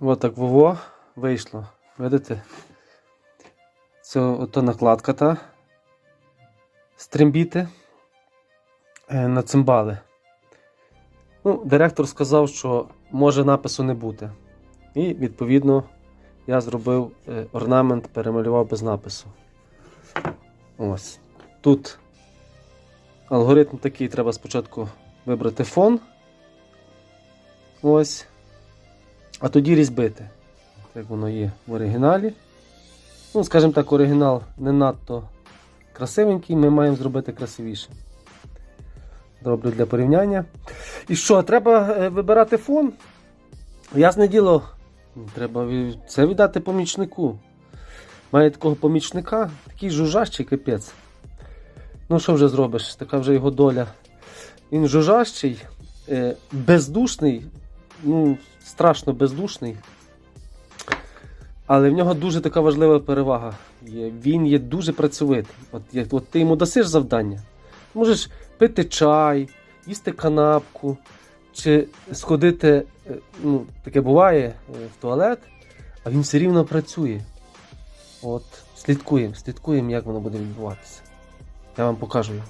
Ось так вово вийшло. Видите? Це ото накладка та стримбіти е, на цимбали. Ну, директор сказав, що може напису не бути. І, відповідно, я зробив е, орнамент, перемалював без напису. Ось. Тут алгоритм такий, треба спочатку вибрати фон. Ось. А тоді різьбити. Як воно є в оригіналі. Ну, скажімо так, оригінал не надто красивенький, ми маємо зробити красивіше. Роблю для порівняння. І що, треба е, вибирати фон? Ясне діло, треба це віддати помічнику. Має такого помічника, такий жужжащий капець. Ну, що вже зробиш? Така вже його доля. Він жужжащий, е, бездушний, ну, страшно бездушний. Але в нього дуже така важлива перевага. Він є дуже працьовитий. От, от ти йому дасиш завдання, можеш пити чай, їсти канапку, чи сходити, е, ну, таке буває, е, в туалет, а він все рівно працює. От, слідкуємо, слідкуємо, як воно буде відбуватися. Я вам покажу його.